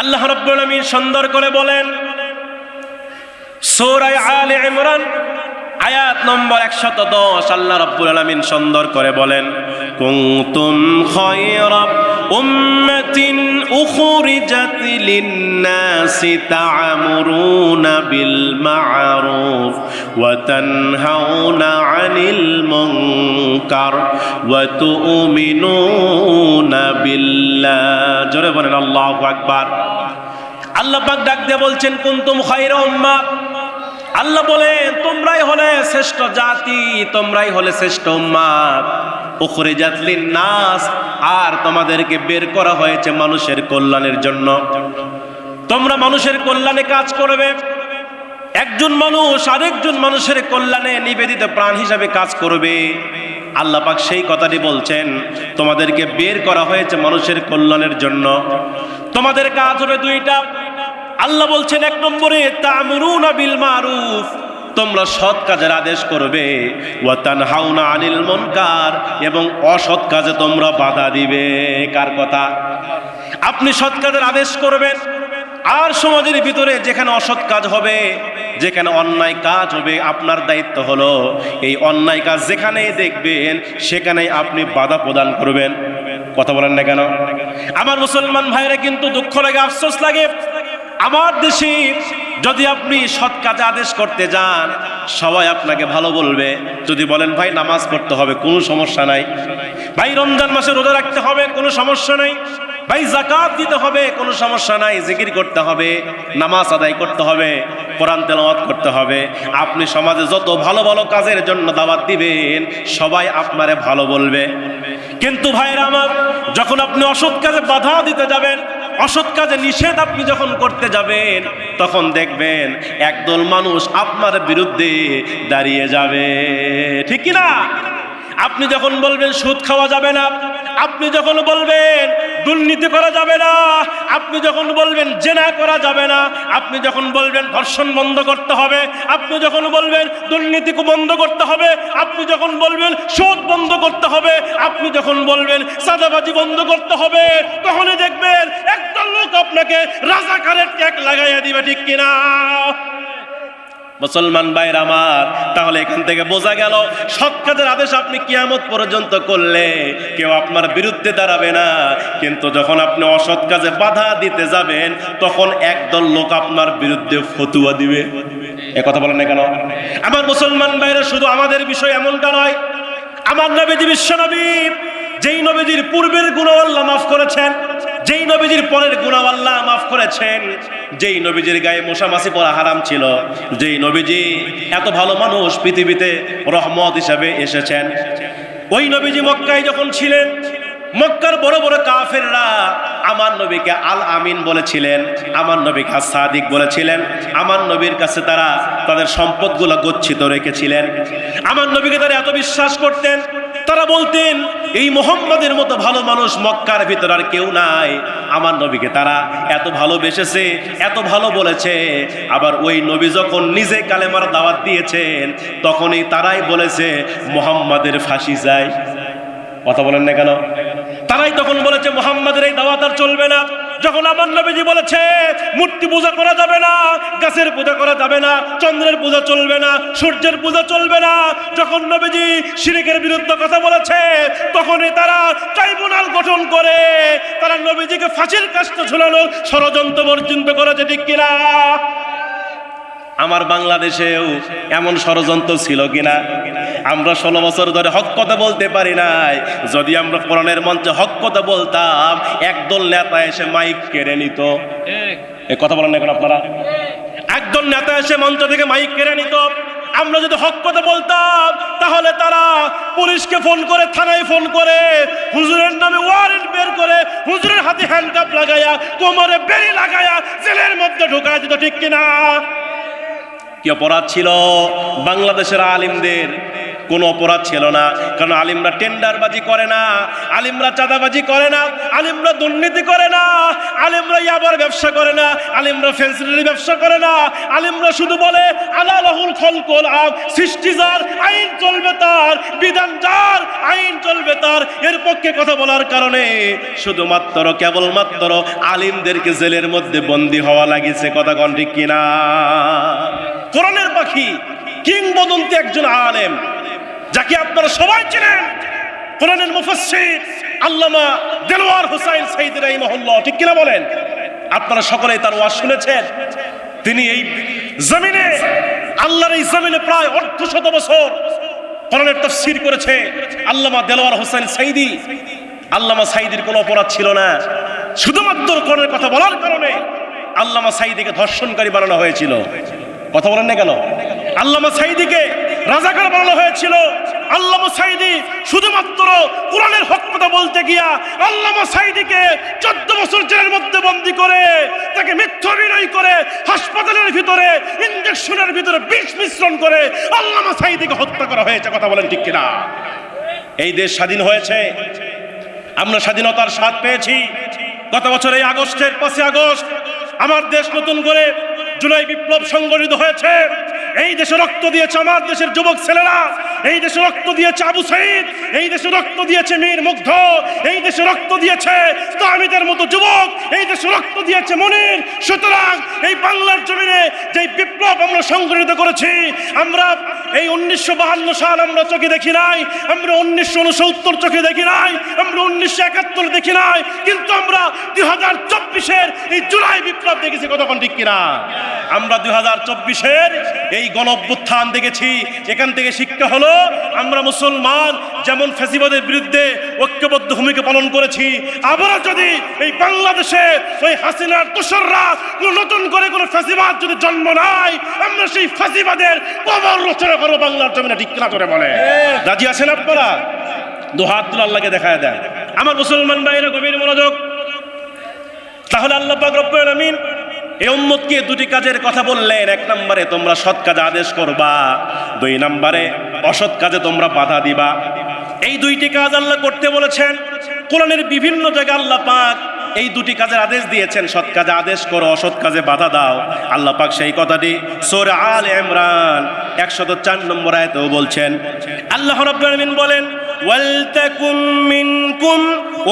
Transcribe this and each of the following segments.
আল্লাহ রাব্বুল আলামিন সুন্দর করে বলেন সূরা আলে ইমরান, আয়াত নম্বর 110 আল্লাহ রাব্বুল আলামিন সুন্দর করে বলেন, কুনতুম খায়রা উম্মাতিন উখরিজাত লিন-নাসি তা'মুরুনা বিল মা'রুফ ওয়া তানহাউনা 'আনিল মুনকার ওয়া তু'মিনুনা বিল্লাহ। জোরে বলেন, আল্লাহু আকবার। আল্লাহ পাক ডাক দিয়ে বলছেন, কুনতুম খায়রা উম্মা? আল্লাহ বলে তোমরাই হলে শ্রেষ্ঠ জাতি, তোমরাই হলে শ্রেষ্ঠ উম্মাদ উখরে জাতলিন নাস আর তোমাদেরকে বের করা হয়েছে মানুষের কল্যাণের জন্য। তোমরা মানুষের কল্যাণে কাজ করবে। একজন মানুষ আরেকজন মানুষের কল্যাণে নিবেদিত প্রাণ হিসাবে কাজ করবে। আল্লাহ পাক সেই কথাটি বলছেন, তোমাদেরকে বের করা হয়েছে মানুষের কল্যাণের জন্য। তোমাদের কাজ হবে দুইটা। আল্লাহ বলছেন এক নম্বরে, তামরুনা বিল মারুফ। তোমরা সৎ কাজের আদেশ করবে। হাউনা আনিল মনকার। এবং অসৎ কাজে তোমরা বাধা দিবে। কার কথা? আপনি সৎ কাজের আদেশ করবেন। আর সমাজের ভিতরে যেখানে অসৎ কাজ হবে, যেখানে অন্যায় কাজ হবে, আপনার দায়িত্ব হলো এই অন্যায় কাজ যেখানেই দেখবেন, সেখানেই আপনি বাধা প্রদান করবেন। কথা বলেন না কেন? আমার মুসলমান ভাইরা কিন্তু দুঃখ লাগে, আফসোস লাগে। আমার দেশে যদি আপনি সৎ কাজে আদেশ করতে যান, সবাই আপনাকে ভালো বলবে। যদি বলেন, ভাই, নামাজ পড়তে হবে, কোনো সমস্যা নাই। ভাই, রমজান মাসে রোজা রাখতে হবে, কোনো সমস্যা নাই। ভাই জাকাত দিতে হবে, কোনো সমস্যা নাই। জিকির করতে হবে, নামাজ আদায় করতে হবে, কোরআন তেলাওয়াত করতে হবে। আপনি সমাজে যত ভালো ভালো কাজের জন্য দাওয়াত দিবেন, সবাই আপনারে ভালো বলবে। কিন্তু ভাইরা আমার, যখন আপনি অসৎ কাজে বাধা দিতে যাবেন অসৎ কাজে নিষেধ আপনি যখন করতে যাবেন, তখন দেখবেন একদল মানুষ আপনার বিরুদ্ধে দাঁড়িয়ে যাবে। ঠিক কিনা? আপনি যখন বলবেন, সুদ খাওয়া যাবে না আপনি যখন বলবেন, দুর্নীতি করা যাবে না, আপনি যখন বলবেন জেনা করা যাবে না, আপনি যখন বলবেন ধর্ষণ বন্ধ করতে হবে, আপনি যখন বলবেন দুর্নীতি বন্ধ করতে হবে, আপনি যখন বলবেন সুদ বন্ধ করতে হবে, আপনি যখন বলবেন সাদাবাজি বন্ধ করতে হবে, তখনই দেখবেন একদল লোক আপনাকে রাজাকারের ট্যাগ লাগাইয়া দিবে ঠিক কিনা? মুসলমান ভাইর আমার, তাহলে এখান থেকে বোঝা গেল, সৎ কাজের আদেশ আপনি কিয়ামত পর্যন্ত করলে কেউ আপনার বিরুদ্ধে দাঁড়াবে না। কিন্তু যখন আপনি অসৎ কাজে বাধা দিতে যাবেন, তখন একদল লোক আপনার বিরুদ্ধে ফতুয়া দিবে। এ কথা বলেন না কেন? আমার মুসলমান ভাইরা শুধু আমাদের বিষয় এমনটা নয়। আমার নবীজি বিশ্বনবী যেই নবীজির পূর্বের গুণ আল্লাহ মাফ করেছেন যেই নবীজির পরের গুণাও আল্লাহ মাফ করেছেন, যেই নবীজির গায়ে মশামাছি পরা হারাম ছিল, যেই নবীজি এত ভালো মানুষ পৃথিবীতে রহমত হিসাবে এসেছেন। ওই নবীজি মক্কায় যখন ছিলেন, মক্কার বড় বড় কাফেররা আমার নবীকে আল আমিন বলেছিলেন, আমার নবীকে সাদিক বলেছিলেন, আমার নবীর কাছে তারা তাদের সম্পদগুলো গচ্ছিত রেখেছিলেন। আমার নবীকে তারা এত বিশ্বাস করতেন তারা বলতেন, এই মোহাম্মদের মতো ভালো মানুষ মক্কার ভিতর আর কেউ নাই। আমার নবীকে তারা এত ভালোবেসেছে, এত ভালো বলেছে। আবার ওই নবী যখন নিজে কালেমার দাওয়াত দিয়েছেন, তখনই তারাই বলেছে, মোহাম্মদের ফাঁসি যায়। কথা বলেন না কেন? তারাই তখন বলেছে, মোহাম্মদের এই দাওয়াত আর চলবে না। যখন আমার নবীজি বলেছে, মূর্তি পূজা করা যাবে না, গাছের পূজা করা যাবে না, চন্দ্রের পূজা চলবে না, সূর্যের পূজা চলবে না। যখন নবীজি শিরিকের বিরুদ্ধে কথা বলেছে, তখনই তারা ট্রাইব্যুনাল গঠন করে। তারা নবীজিকে ফাঁসির কাজটা ঝুলানোর ষড়যন্ত্র পর্যন্ত করেছে, ঠিক কিনা? আমার বাংলাদেশেও এমন ষড়যন্ত্র ছিল কিনা? আমরা ষোলো বছর ধরে হক কথা বলতে পারি নাই। যদি আমরা কোরআনের মঞ্চে হক কথা বলতাম, একদল নেতা এসে মাইক কেড়ে নিত। এ কথা বলেন এখন আপনারা? একদল নেতা এসে মঞ্চ থেকে মাইক কেড়ে নিত। আমরা যদি হক কথা বলতাম, তাহলে তারা পুলিশকে ফোন করে, থানায় ফোন করে, হুজুরের নামে ওয়ারেন্ট বের করে, হুজুরের হাতে হ্যান্ডকাপ লাগায়া, কোমরে বেরি লাগায়া, জেলের মধ্যে ঢুকায় দিত, ঠিক কিনা? কি অপরাধ ছিল? বাংলাদেশের আলিমদের কোনো অপরাধ ছিল না। কারণ আলিমরা টেন্ডারবাজি করে না, আলিমরা চাঁদাবাজি করে না, আলিমরা দুর্নীতি করে না, আলিমরা ইয়াবার ব্যবসা করে না, আলিমরা ফেন্সিলের ব্যবসা করে না, আলিমরা শুধু বলে আলা লাহুল খলকল আব সৃষ্টি যার, আইন চলবে তার, বিধান যার, আইন চলবে তার। এর পক্ষে কথা বলার কারণে শুধুমাত্র, কেবলমাত্র আলিমদেরকে জেলের মধ্যে বন্দী হওয়া লাগিছে কথা কন ঠিক কিনা? কোরআনের পাখি, কিংবদন্তি একজন আলেম। যাকে আপনারা সবাই চেনেন, কোরআনের মুফাসসির আল্লামা দেলোয়ার হোসাইন সাইদ রাহিমাহুল্লাহ, ঠিক কিনা বলেন? আপনারা সকলেই তার ওয়াজ শুনেছেন। তিনি এই জমিনে, আল্লাহর এই জমিনে প্রায় অর্ধ শত বছর কোরআনের তাফসীর করেছে। আল্লামা দেলোয়ার হোসেন সাইদি, আল্লামা সাইদির কোনো অপরাধ ছিল না। শুধুমাত্র কোরআনের কথা বলার কারণে আল্লামা সাইদিকে ধর্ষণকারী বানানো হয়েছিল। কথা বলেন না কেন? আল্লামা সাইদিকে রাজাকার বানানো হয়েছিল। আল্লামা সাইদি শুধুমাত্র কোরআনের হক কথা বলতে গিয়া আল্লামা সাইদিকে চোদ্দ বছর জেলের মধ্যে বন্দি করে, তাকে মিথ্যা বিনয় করে, হাসপাতালের ভিতরে ইঞ্জেকশনের ভিতরে বিষ মিশ্রণ করে আল্লামা সাইদিকে হত্যা করা হয়েছে, কথা বলেন ঠিক কিনা? এই দেশ স্বাধীন হয়েছে। আমরা স্বাধীনতার স্বাদ পেয়েছি। গত বছর এই আগস্টের পাঁচই আগস্ট, আমার দেশ নতুন করে জুলাই বিপ্লব সংগঠিত হয়েছে। এই দেশে রক্ত দিয়েছে আমার দেশের যুবক ছেলেরা। এই দেশে রক্ত দিয়েছে আবু সাইদ, এই দেশে রক্ত দিয়েছে মীর মুগ্ধ, এই দেশে রক্ত দিয়েছে তামিদের মতো যুবক, এই দেশে রক্ত দিয়েছে মনির। সুতরাং এই বাংলার জমিনে যে বিপ্লব আমরা সংগঠিত করেছি, আমরা এই উনিশশো সাল আমরা চোখে দেখি নাই, আমরা উনিশশো উনসত্তর চোখে দেখি নাই, আমরা উনিশশো একাত্তর দেখি নাই, কিন্তু আমরা দুই হাজার চব্বিশের এই জুলাই বিপ্লব দেখেছি কতক্ষণ ঠিক কিনা? আমরা দুই হাজার চব্বিশের এই গণ দেখেছি এখান থেকে শিক্ষা হলো আমরা মুসলমান, যেমন ফ্যাসিবাদের বিরুদ্ধে ঐক্যবদ্ধ ভূমিকা পালন করেছি, আবারও যদি এই বাংলাদেশে ওই হাসিনার দোসররা কোনো নতুন করে কোনো ফ্যাসিবাদ যদি জন্ম নেয়, আমরা সেই ফ্যাসিবাদের কবর রচনা করব বাংলার জমিনে, ঠিক করে বলে। রাজি আছেন আপনারা? দু হাত তুলে আল্লাহকে দেখায় দেয় আমার মুসলমান ভাইরা গভীর মনোযোগ। তাহলে আল্লাহ পাক রব্বুল আলামিন এই উম্মতকে দুটি কাজের কথা বললেন। এক নম্বরে, তোমরা সৎ কাজ আদেশ করবা। দুই নম্বরে অসৎ কাজে তোমরা বাধা দিবা। এই দুইটি কাজ আল্লাহ করতে বলেছেন। কোরআনের বিভিন্ন জায়গায় আল্লাহ পাক এই দুটি কাজের আদেশ দিয়েছেন। সৎ কাজে আদেশ করো, অসৎ কাজে বাধা দাও। আল্লাহ পাক সেই কথাটি সোরা আল ইমরান একশত চার নম্বর আয়তেও বলছেন। আল্লাহ রাব্বুল আলামিন বলেন ولتكن منكم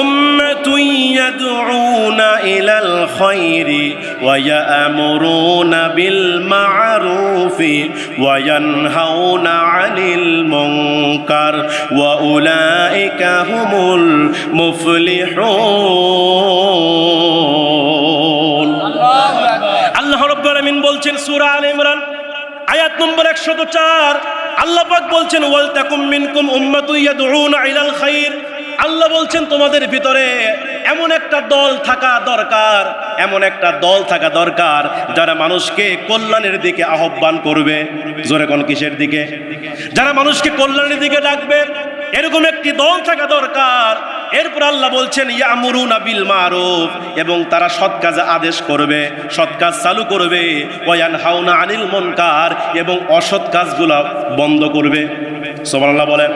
أمة يدعون إلى الخير ويأمرون بالمعروف وينهون عن المنكر وأولئك هم المفلحون আল্লাহ রব্বুল আলামিন বলছেন সূরা আলে ইমরান আয়াত নম্বর 104 আল্লাহ পাক বলছেন, ওয়াল তাকুম মিনকুম উম্মাতু ইয়াদউনা ইলাল খাইর। আল্লাহ বলছেন, তোমাদের ভিতরে এমন একটা দল থাকা দরকার, এমন একটা দল থাকা দরকার যারা মানুষকে কল্যাণের দিকে আহ্বান করবে। জোরে কোন কিসের দিকে? যারা মানুষকে কল্যাণের দিকে ডাকবে, এরকম একটি দল থাকা দরকার এরপর আল্লাহ বলছেন, ইয়ামুরুনা বিল মারুফ। এবং তারা সৎ কাজে আদেশ করবে, সৎ কাজ চালু করবে ওয়ান হাউনা আনিল মুনকার। এবং অসৎ কাজগুলো বন্ধ করবে। সুবহানাল্লাহ বলেন।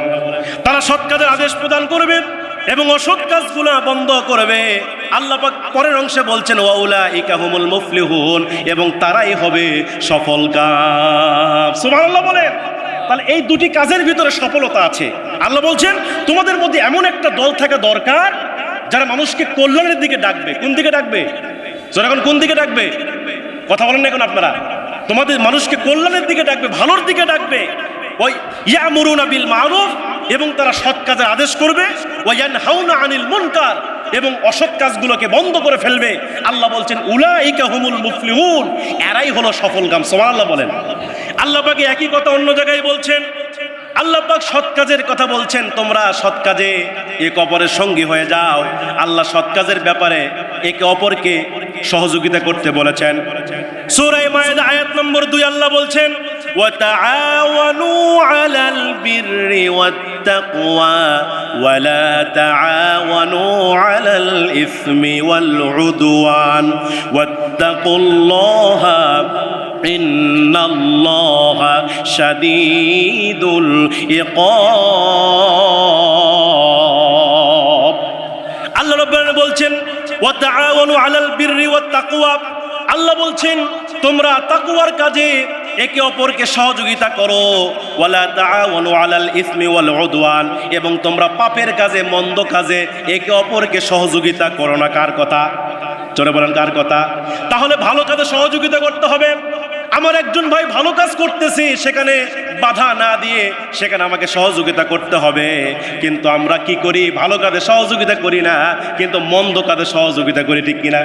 তারা সৎ কাজের আদেশ প্রদান করবে এবং অসৎ কাজগুলো বন্ধ করবে। আল্লাহ পরের অংশে বলছেন ওয়াউলা ইকাহুমুল মুফলিহুন। এবং তারাই হবে সফল কাজ। সুবহানাল্লাহ বলেন। তাহলে এই দুটি কাজের ভিতরে সফলতা আছে। আল্লাহ বলছেন, তোমাদের মধ্যে এমন একটা দল থাকা দরকার যারা মানুষকে কল্যাণের দিকে ডাকবে। কোন দিকে ডাকবে? এখন কোন দিকে ডাকবে? কথা বলেন না এখন আপনারা। তোমাদের মানুষকে কল্যাণের দিকে ডাকবে, ভালোর দিকে ডাকবে। ওই ইয়া ইয়ামুরুনা বিল মারুফ এবং তারা সৎ কাজের আদেশ করবে। ওয়ান হাউনা আনিল মুনকার এবং অসৎ কাজগুলোকে বন্ধ করে ফেলবে। আল্লাহ বলছেন, উলাইকা হুমুল মুফলিহুন। এরাই হলো সফল কাম সুবহানাল্লাহ বলেন। আল্লাহ পাকে একই কথা অন্য জায়গায় বলছেন আল্লাহ পাক সৎ কাজের কথা বলছেন তোমরা সৎ কাজে একে অপরের সঙ্গী হয়ে যাও আল্লাহ সৎ কাজের ব্যাপারে একে অপরকে সহযোগিতা করতে বলেছেন সূরা মায়েদা আয়াত নম্বর দুই আল্লাহ বলছেন وتعاونوا على البر والتقوى ولا تعاونوا على الإثم والعدوان واتقوا الله ইন্নাল্লাহা শাদীদুল ইকাব আল্লাহ রাব্বুল আলামিন বলছেন, ওয়া তাআওয়ানু আলাল বিররি ওয়াত তাকওয়া আল্লাহ বলছেন, তোমরা তাকওয়ার কাজে একে অপরকে সহযোগিতা করো। ওয়ালা তাআওয়ানু আলাল ইসমি ওয়াল উদওয়ান। এবং তোমরা পাপের কাজে, মন্দ কাজে একে অপরকে সহযোগিতা করো না। কার কথা? চলে বলেন, কার কথা? তাহলে ভালো কাজে সহযোগিতা করতে হবে। আমার একজন ভাই ভালো কাজ করতেছে, সেখানে বাধা না দিয়ে সেখানে আমাকে সহযোগিতা করতে হবে। কিন্তু আমরা কি করি? ভালো কাজে সহযোগিতা করি না, কিন্তু মন্দ কাজে সহযোগিতা করি, ঠিক কিনা?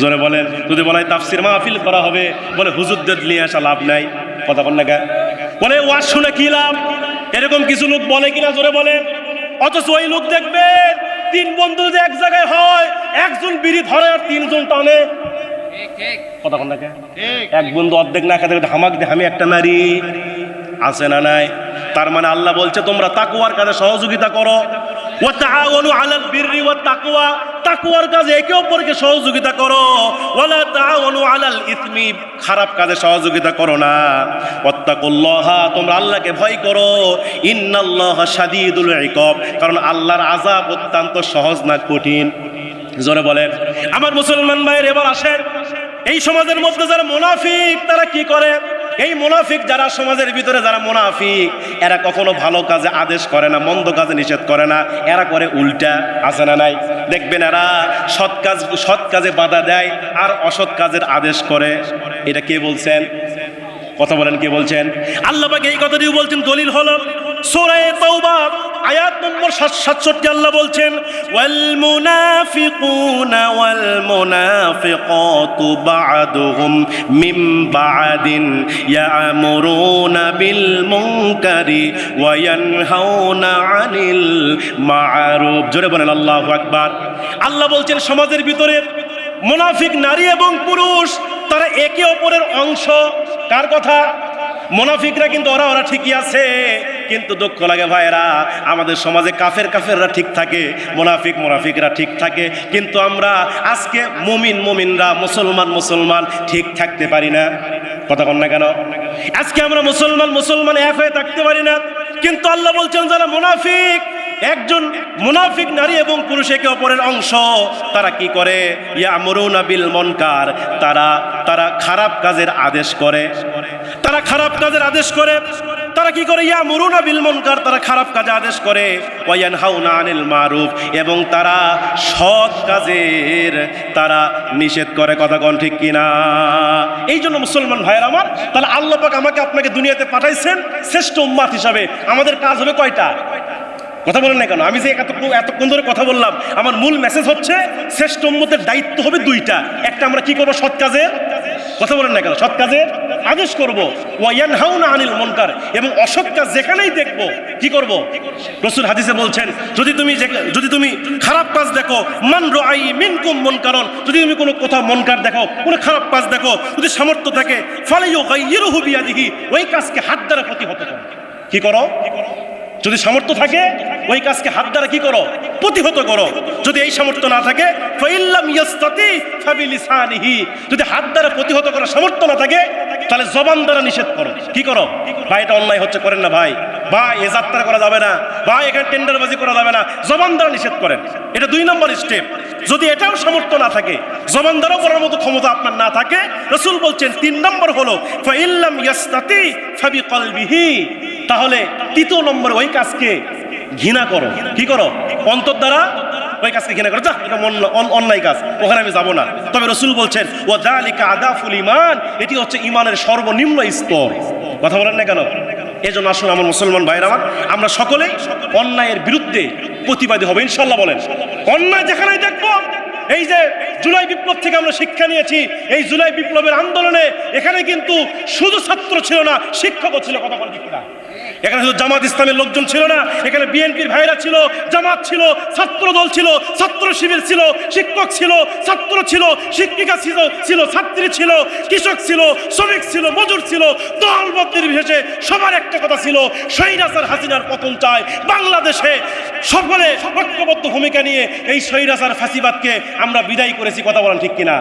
জোরে বলেন। যদি বলে তাফসির মাহফিল করা হবে, বলে হুজুরদের নিয়ে আসা লাভ নাই। কথা বল না বলে, ওয়াজ শুনে কি লাভ? এরকম কিছু লোক বলে কিনা? জোরে বলেন। অথচ ওই লোক দেখবেন, তিন বন্ধু যদি এক জায়গায় হয়, একজন বিড়ি ধরে আর তিনজন টানে। কথা কোন নাকি এক বন্ধু অর্ধেক না খেতে হামাক আমি একটা নারী। আছে না নাই? তার মানে আল্লাহ বলছে তোমরা তাকুয়ার কাজে সহযোগিতা করো। ও তাআওয়ানু আলাল বিররি ওয়াত তাকওয়া। তাকুয়ার কাজে একে অপরকে সহযোগিতা করো। ওয়ালা তাআওয়ানু আলাল ইসমি। খারাপ কাজে সহযোগিতা করো না। ওয়াত্তাকুল্লাহা তোমরা আল্লাহকে ভয় করো। ইন্নাল্লাহা শাদীদুল ইকাব। কারণ আল্লাহর আযাব অত্যন্ত সহজ না কঠিন। জোরে বলেন। আমার মুসলমান ভাইয়ের এবার আসেন। এই সমাজের মধ্যে যারা মুনাফিক, তারা কি করে? এই মুনাফিক যারা সমাজের ভিতরে যারা মুনাফিক, এরা কখনো ভালো কাজে আদেশ করে না, মন্দ কাজে নিষেধ করে না। এরা করে উল্টা, আছে না নাই? দেখবেন এরা সৎ কাজ, সৎ কাজে বাধা দেয় আর অসৎ কাজের আদেশ করে। এটা কে বলছেন? কথা বলেন, কে বলছেন? আল্লাহ পাক এই কথাটিও বলছেন, দলিল হলো সূরা তাওবা। আয়াত নম্বর 67 আল্লাহ বলছেন, ওয়াল মুনাফিকুনা ওয়াল মুনাফিকাতু বা'দুহুম মিন বা'দিন ইয়ামুরুনা বিল মুনকারি ওয়া ইয়ানহাউনা আনিল মা'রুফ। জোরে বলেন, আল্লাহু আকবার। আল্লাহ বলছেন, সমাজের ভিতরে মুনাফিক নারী এবং পুরুষ, তারা একে অপরের অংশ। কার কথা? মোনাফিকরা কিন্তু, ওরা ওরা ঠিকই আছে। কিন্তু দুঃখ লাগে ভাইরা আমাদের সমাজে কাফের কাফেররা ঠিক থাকে, মোনাফিক মোনাফিকরা ঠিক থাকে, কিন্তু আমরা আজকে মুমিন মুমিনরা, মুসলমান মুসলমান ঠিক থাকতে পারি না। কথা কন না কেন? আজকে আমরা মুসলমান মুসলমান এক হয়ে থাকতে পারি না, কিন্তু আল্লাহ বলছেন যারা মুনাফিক, একজন মুনাফিক নারী এবং পুরুষ একে অপরের অংশ, তারা কি করে? বিল মনকার, তারা তারা খারাপ কাজের আদেশ করে। তারা খারাপ কাজের আদেশ করে। তারা কি করে? ইয়া মরুনা বিল মনকার, তারা খারাপ কাজে আদেশ করে। ওয়ান হাউনা আনিল মারুফ, এবং তারা সৎ কাজের তারা নিষেধ করে। কথা কন ঠিক কিনা এই জন্য মুসলমান ভাইয়ের আমার, তাহলে আল্লাহ পাক আমাকে আপনাকে দুনিয়াতে পাঠাইছেন শ্রেষ্ঠ উম্মাত হিসাবে। আমাদের কাজ হবে কয়টা? কথা বলেন না কেন? আমি যে এতক্ষণ এতক্ষণ ধরে কথা বললাম, আমার মূল মেসেজ হচ্ছে, শ্রেষ্ঠ উম্মতের দায়িত্ব হবে দুইটা। একটা আমরা কি করব? সৎ কাজের? কথা বলেন না কেন? সৎ কাজের? আদেশ করব। ওয়ান হাউনা আনিল মনকার। এবং অসৎ কাজ যেখানেই দেখব, কি করব? রসুল হাদিসে বলছেন, যদি তুমি যদি তুমি খারাপ কাজ দেখো, মান রাই মিনকুম মনকারন। যদি তুমি কোনো কোথাও মনকার দেখো, কোনো খারাপ কাজ দেখো, যদি সামর্থ্য থাকে ফালাইও গাইয়িরহু বিয়াদিহি, ওই কাজকে হাত দ্বারা প্রতিহত করো। কি করো? যদি সামর্থ্য থাকে, ওই কাজকে হাত দ্বারা কি করো? প্রতিহত করো। যদি এই সামর্থ্য না থাকে যদি হাত দ্বারা প্রতিহত করার সামর্থ্য না থাকে তাহলে জবান দ্বারা নিষেধ করো। কি করো? ভাই, এটা অন্যায় হচ্ছে, করেন না ভাই। ভাই, এ যাত্রা করা যাবে না। ভাই, এখানে টেন্ডারবাজি করা যাবে না। জবান দ্বারা নিষেধ করেন। এটা দুই নম্বর স্টেপ যদি এটাও সামর্থ্য না থাকে, জবান দ্বারাও করার মতো ক্ষমতা আপনার না থাকে, রসুল বলছেন তিন নম্বর হলো, ফাইল্লাম ইয়াস্তাতি ফাবি কলবিহি। তাহলে তৃতীয় নম্বর ওই কাজকে ঘৃণা করো। কি করো? অন্তর দ্বারা ওই কাজকে ঘৃণা করো, যা। এটা অন্যায় কাজ, ওখানে আমি যাব না। তবে রসুল বলছেন ও দালিকা আদাফুল ইমান এটি হচ্ছে ইমানের সর্বনিম্ন স্তর। কথা বলেন না কেন? এই জন্য আসুন আমার মুসলমান ভাইরা আমার, আমরা সকলেই অন্যায়ের বিরুদ্ধে প্রতিবাদী হবে ইনশাল্লাহ বলেন। অন্যায় যেখানেই দেখব, এই যে জুলাই বিপ্লব থেকে আমরা শিক্ষা নিয়েছি, এই জুলাই বিপ্লবের আন্দোলনে এখানে কিন্তু শুধু ছাত্র ছিল না, শিক্ষকও ছিল, কথা বলছি এখানে শুধু জামাত ইসলামের লোকজন ছিল না, এখানে বিএনপির ভাইরা ছিল, জামাত ছিল, ছাত্র দল ছিল, ছাত্র শিবির ছিল, শিক্ষক ছিল, ছাত্র ছিল, শিক্ষিকা ছিল ছিল, ছাত্রী ছিল, কৃষক ছিল, শ্রমিক ছিল, মজুর ছিল, দল নির্বিশেষে সবার একটা কথা ছিল সৈরাসার হাসিনার পতন চায়। বাংলাদেশে সকলে ঐক্যবদ্ধ ভূমিকা নিয়ে এই সৈরাসার ফাঁসিবাদকে আমরা বিদায় করেছি, কথা বলেন ঠিক কিনা?